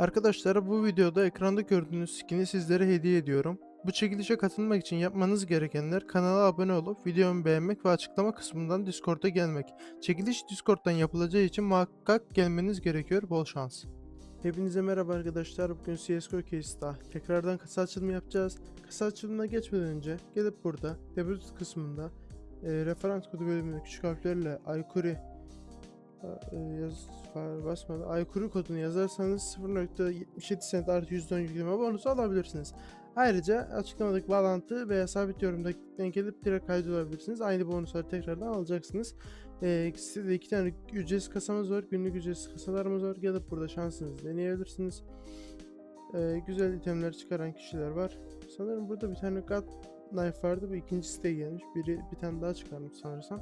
Arkadaşlar bu videoda ekranda gördüğünüz skin'i sizlere hediye ediyorum. Bu çekilişe katılmak için yapmanız gerekenler kanala abone olup videomu beğenmek ve açıklama kısmından Discord'a gelmek. Çekiliş Discord'dan yapılacağı için muhakkak gelmeniz gerekiyor. Bol şans. Hepinize merhaba arkadaşlar. Bugün CSGO Case'da tekrardan kasa açılımı yapacağız. Kasa açılımına geçmeden önce gelip burada depozit kısmında e, referans kodu bölümünde küçük harflerle Aykuri yaz var basmadı. Aykuri kodunu yazarsanız 0.77 cent artı %10 yükleme bonusu alabilirsiniz. Ayrıca açıklamadaki bağlantı veya sabit yorumda denk gelip direkt kaydolabilirsiniz. Aynı bonusları tekrardan alacaksınız. Ee, sitede iki tane ücretsiz kasamız var. Günlük ücretsiz kasalarımız var. Gelip burada şansınızı deneyebilirsiniz. Ee, güzel itemler çıkaran kişiler var. Sanırım burada bir tane God Knife vardı. Bu ikinci siteye gelmiş. Biri bir tane daha çıkarmış sanırsam.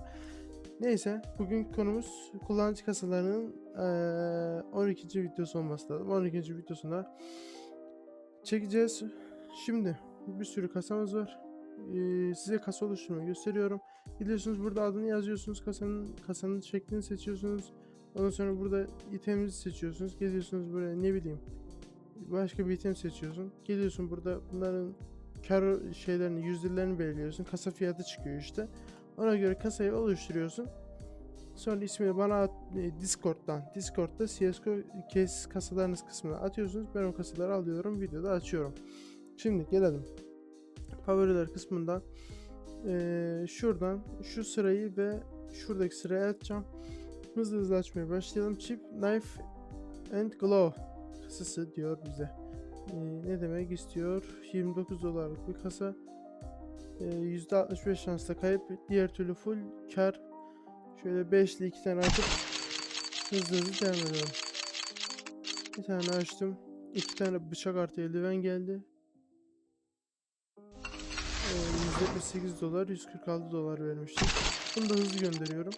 Neyse bugünkü konumuz kullanıcı kasalarının eee 12. videosu olması lazım. 12. videosunda çekeceğiz. Şimdi bir sürü kasamız var. Eee, size kasa oluşturmayı gösteriyorum. Gidiyorsunuz burada adını yazıyorsunuz kasanın kasanın şeklini seçiyorsunuz. Ondan sonra burada iteminizi seçiyorsunuz. Geliyorsunuz buraya ne bileyim başka bir item seçiyorsun. Geliyorsun burada bunların kar şeylerini yüzdelerini belirliyorsun. Kasa fiyatı çıkıyor işte. Ona göre kasayı oluşturuyorsun. Sonra ismini bana at, e, Discord'dan, Discord'da CSGO case kasalarınız kısmına atıyorsunuz. Ben o kasaları alıyorum, videoda açıyorum. Şimdi gelelim. Favoriler kısmından eee, şuradan şu sırayı ve şuradaki sırayı açacağım. Hızlı hızlı açmaya başlayalım. Chip, Knife and Glow kasası diyor bize. Eee, ne demek istiyor? 29 dolarlık bir kasa. Ee, %65 şansla kayıp. Diğer türlü full kar. Şöyle 5'li 2 tane açıp hızlı hızlı devam edelim bir tane açtım. 2 tane bıçak artı eldiven geldi. Ee, 178 dolar 146 dolar vermiştim bunu da hızlı gönderiyorum.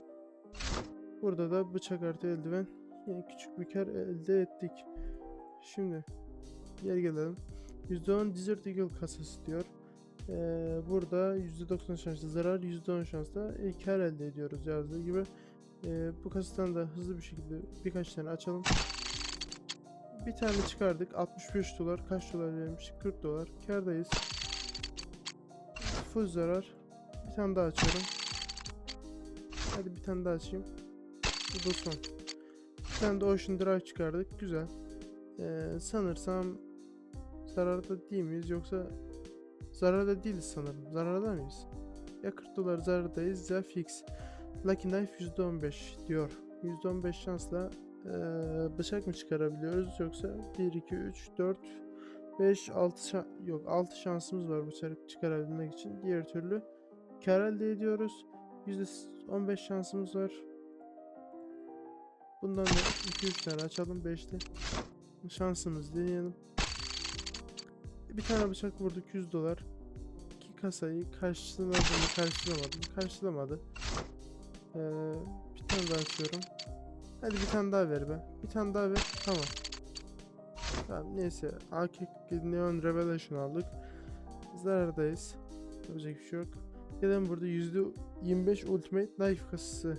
Burada da bıçak artı eldiven yani küçük bir kar elde ettik. Şimdi geri gelelim. %10 Desert Eagle kasası diyor ee, burada %90 şansla zarar, %10 şansla e, kar elde ediyoruz yazdığı gibi. Ee, bu kasadan da hızlı bir şekilde birkaç tane açalım. Bir tane çıkardık. 65 dolar. Kaç dolar vermiş? 40 dolar. Kardayız. Full zarar. Bir tane daha açıyorum. Hadi bir tane daha açayım. Bu son. Bir tane de Ocean Drive çıkardık. Güzel. Ee, sanırsam zararda değil miyiz yoksa Zararda değiliz sanırım. Zararda mıyız? Ya 40 dolar zarardayız ya fix. Lucky Knife %15 diyor. %15 şansla eee, bıçak mı çıkarabiliyoruz yoksa 1, 2, 3, 4, 5, 6 şa- yok 6 şansımız var bıçak çıkarabilmek için. Diğer türlü kar elde ediyoruz. %15 şansımız var. Bundan da 2-3 tane açalım 5'te. Şansımız deneyelim. Bir tane bıçak vurduk 100 dolar. İki kasayı karşılamadı mı? Karşılamadı mı? Karşılamadı. Ee, bir tane daha açıyorum. Hadi bir tane daha ver be. Bir tane daha ver. Tamam. Tamam neyse. AK Neon Revelation aldık. Zarardayız. Yapacak bir şey yok. Gelen burada %25 Ultimate Knife kasası.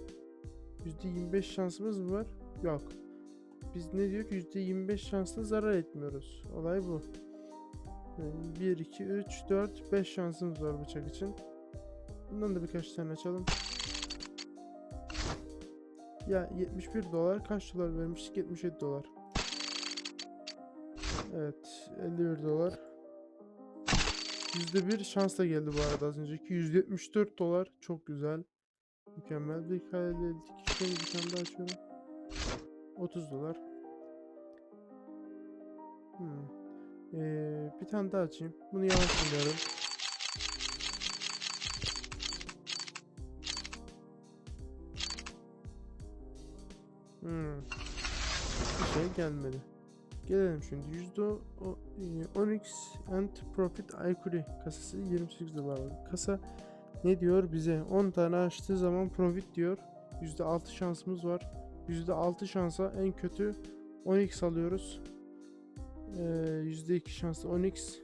%25 şansımız mı var? Yok. Biz ne diyor? %25 şansla zarar etmiyoruz. Olay bu. 1, 2, 3, 4, 5 şansımız var bıçak için. Bundan da birkaç tane açalım. Ya 71 dolar kaç dolar vermiştik? 77 dolar. Evet 51 dolar. %1 şansla geldi bu arada az önceki. 174 dolar çok güzel. Mükemmel bir elde ettik. Şöyle bir tane daha açıyorum. 30 dolar. Hmm. Ee, bir tane daha açayım. Bunu yavaş alıyorum. Hmm. Bir şey gelmedi. Gelelim şimdi. Yüzde o- o- e, Onyx and Profit Aykuri kasası 28 dolar. Kasa ne diyor bize? 10 tane açtığı zaman profit diyor. %6 şansımız var. %6 şansa en kötü 10x alıyoruz. Ee, %2 şanslı 10x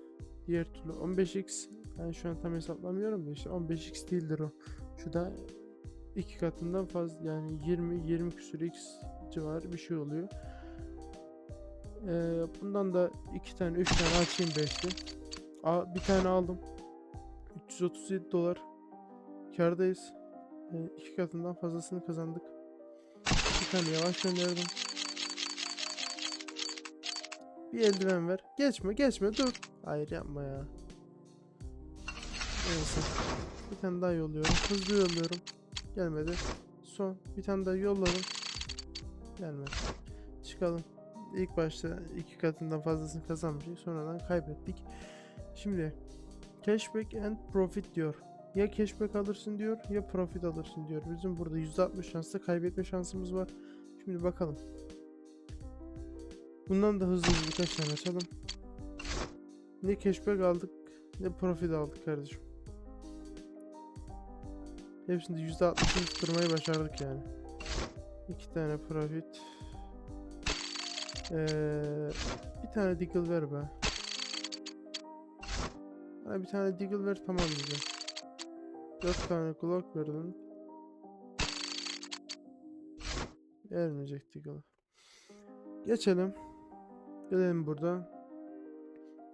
diğer türlü 15x ben şu an tam hesaplamıyorum da işte 15x değildir o şu da iki katından fazla yani 20 20 küsur x civarı bir şey oluyor Ee, bundan da iki tane, üç tane açayım beşli. Aa, bir tane aldım. 337 dolar. Kârdayız. Ee, iki katından fazlasını kazandık. Bir tane yavaş gönderdim. Bir eldiven ver. Geçme, geçme, dur. Hayır yapma ya. Neyse. Bir tane daha yolluyorum. Hızlı yolluyorum. Gelmedi. Son. Bir tane daha yolladım. Gelmedi. Çıkalım. İlk başta iki katından fazlasını kazanmıştık. Sonradan kaybettik. Şimdi cashback and profit diyor. Ya cashback alırsın diyor ya profit alırsın diyor. Bizim burada %60 şansla kaybetme şansımız var. Şimdi bakalım. Bundan da hızlı hızlı birkaç tane açalım. Ne cashback aldık ne profit aldık kardeşim. Hepsinde %60'ını tutturmayı başardık yani. İki tane profit. Ee, bir tane deagle ver be. Bana bir tane deagle ver tamam bize. Dört tane glock verdin. Vermeyecek deagle. Geçelim. Gelelim burada.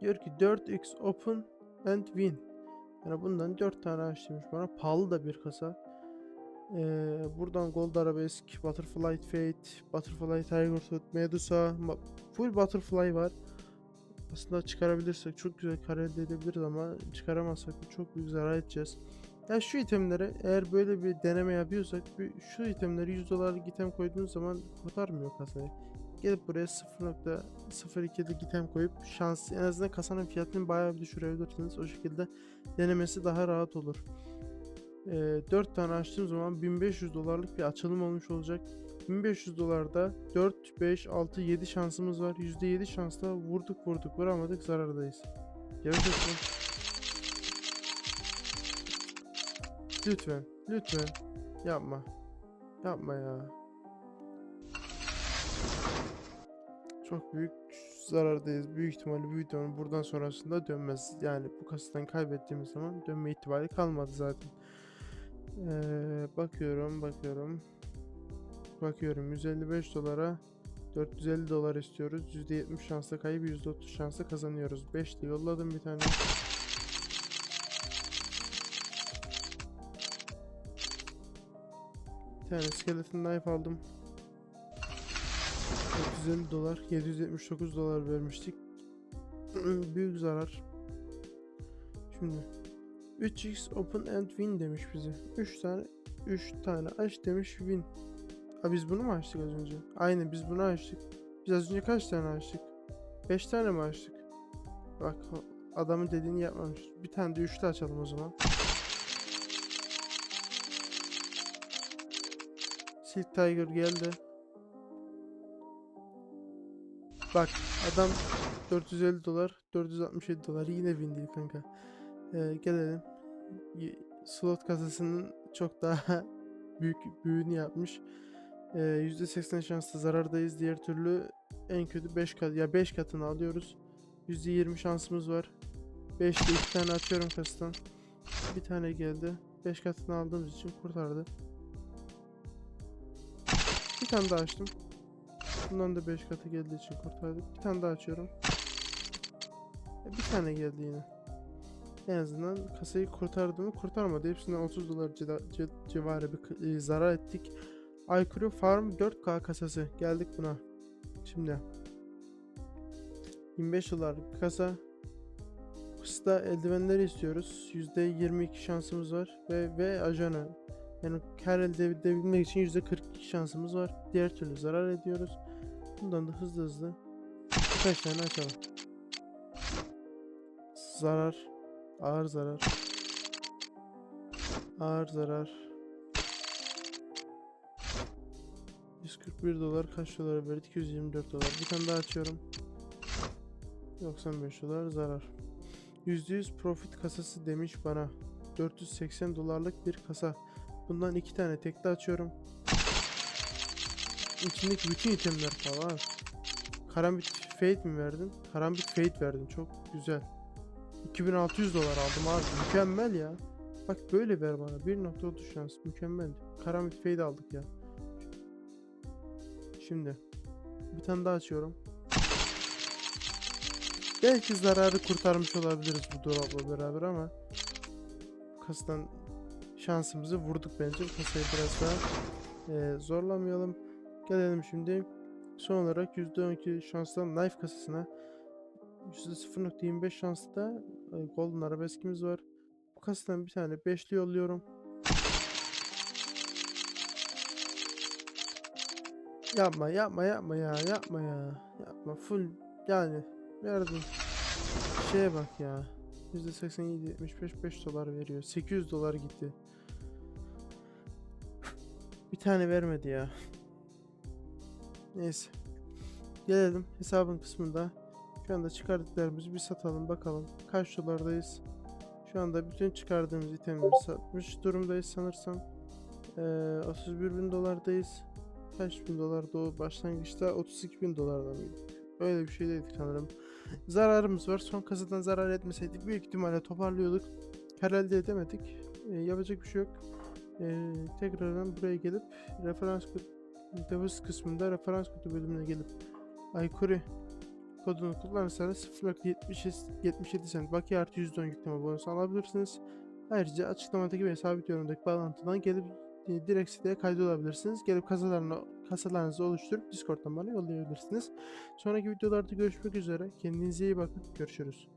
Diyor ki 4x open and win. Yani bundan 4 tane açtırmış bana. Pahalı da bir kasa. Ee, buradan Gold Arabesk, Butterfly Fate, Butterfly Tiger Tooth, Medusa, full Butterfly var. Aslında çıkarabilirsek çok güzel kar elde edebiliriz ama çıkaramazsak çok büyük zarar edeceğiz. Ya şu itemlere eğer böyle bir deneme yapıyorsak şu itemleri 100 dolarlık item koyduğunuz zaman kurtarmıyor kasayı. Gelip buraya 0.02'lik item koyup şans en azından kasanın fiyatını bayağı bir düşürebilirsiniz. O şekilde denemesi daha rahat olur. Ee, 4 tane açtığım zaman 1500 dolarlık bir açılım olmuş olacak. 1500 dolarda 4, 5, 6, 7 şansımız var. %7 şansla vurduk vurduk vuramadık zarardayız. Lütfen. Lütfen, lütfen. Yapma. Yapma ya. Çok büyük zarardayız. Büyük ihtimalle büyük ihtimalle buradan sonrasında dönmez. Yani bu kasadan kaybettiğimiz zaman dönme ihtimali kalmadı zaten. Ee, bakıyorum, bakıyorum. Bakıyorum 155 dolara 450 dolar istiyoruz. %70 şansla kaybı %30 şansla kazanıyoruz. 5'li yolladım bir tane. Bir tane skeleton knife aldım. 450 dolar, 779 dolar vermiştik. Büyük zarar. Şimdi 3x open and win demiş bize. 3 tane 3 tane aç demiş win. Ha biz bunu mu açtık az önce? Aynen biz bunu açtık. Biz az önce kaç tane açtık? 5 tane mi açtık? Bak adamın dediğini yapmamış. Bir tane de üçlü açalım o zaman. Silk Tiger geldi. Bak adam 450 dolar, 467 dolar yine win değil kanka. Ee, gelelim. Slot kasasının çok daha büyük büyüğünü yapmış. Ee, %80 şansla zarardayız. Diğer türlü en kötü 5 kat ya 5 katını alıyoruz. %20 şansımız var. 5'te 2 tane açıyorum kasadan. Bir tane geldi. 5 katını aldığımız için kurtardı. Bir tane daha açtım. Bundan da 5 katı geldiği için kurtardı. Bir tane daha açıyorum. E, Bir tane geldi yine. En azından kasayı kurtardı mı? Kurtarmadı. Hepsinden 30 dolar civarı bir e, zarar ettik. Aykuru Farm 4K kasası. Geldik buna. Şimdi 25 dolarlık bir kasa. Kısta eldivenleri istiyoruz. %22 şansımız var. Ve, ve ajanı. Yani kar elde edebilmek için %42 şansımız var. Diğer türlü zarar ediyoruz. Bundan da hızlı hızlı birkaç tane açalım. Zarar. Ağır zarar. Ağır zarar. 141 dolar kaç dolar verdik? 124 dolar. Bir tane daha açıyorum. 95 dolar zarar. %100 profit kasası demiş bana. 480 dolarlık bir kasa. Bundan iki tane tekli açıyorum. İçindeki bütün itemler falan. Karambit Fate mi verdin? Karambit Fate verdin. Çok güzel. 2600 dolar aldım abi. Mükemmel ya. Bak böyle ver bana. 1.30 şans. Mükemmel. Karambit Fade aldık ya. Şimdi. Bir tane daha açıyorum. Belki zararı kurtarmış olabiliriz bu dolapla beraber ama kasadan şansımızı vurduk bence. Kasayı biraz daha eee, zorlamayalım. Gelelim şimdi. Son olarak %12 şansla knife kasasına. %0.25 şanslı da e, golden arabeskimiz var. Bu kasadan bir tane beşli yolluyorum. Yapma yapma yapma ya yapma ya. Yapma full yani verdim. Şeye bak ya. %87 75 5 dolar veriyor. 800 dolar gitti. Bir tane vermedi ya neyse gelelim hesabın kısmında şu anda çıkardıklarımızı bir satalım bakalım kaç dolardayız şu anda bütün çıkardığımız itemleri satmış durumdayız sanırsam Ee, 31 bin dolardayız kaç bin dolardı o başlangıçta 32 bin dolardan mıydı? Öyle bir şey dedik sanırım. Zararımız var. Son kasadan zarar etmeseydik büyük ihtimalle toparlıyorduk. Kar elde edemedik. Ee, yapacak bir şey yok. Ee, tekrardan buraya gelip referans deposit kısmında referans kodu bölümüne gelip Aykuri kodunu kullanırsanız 0.77 cent bakiye artı %10 yükleme bonusu alabilirsiniz. Ayrıca açıklamadaki ve sabit yorumdaki bağlantıdan gelip e, direkt siteye kaydolabilirsiniz. Gelip kasalarını, kasalarınızı oluşturup Discord'dan bana yollayabilirsiniz. Sonraki videolarda görüşmek üzere. Kendinize iyi bakın. Görüşürüz.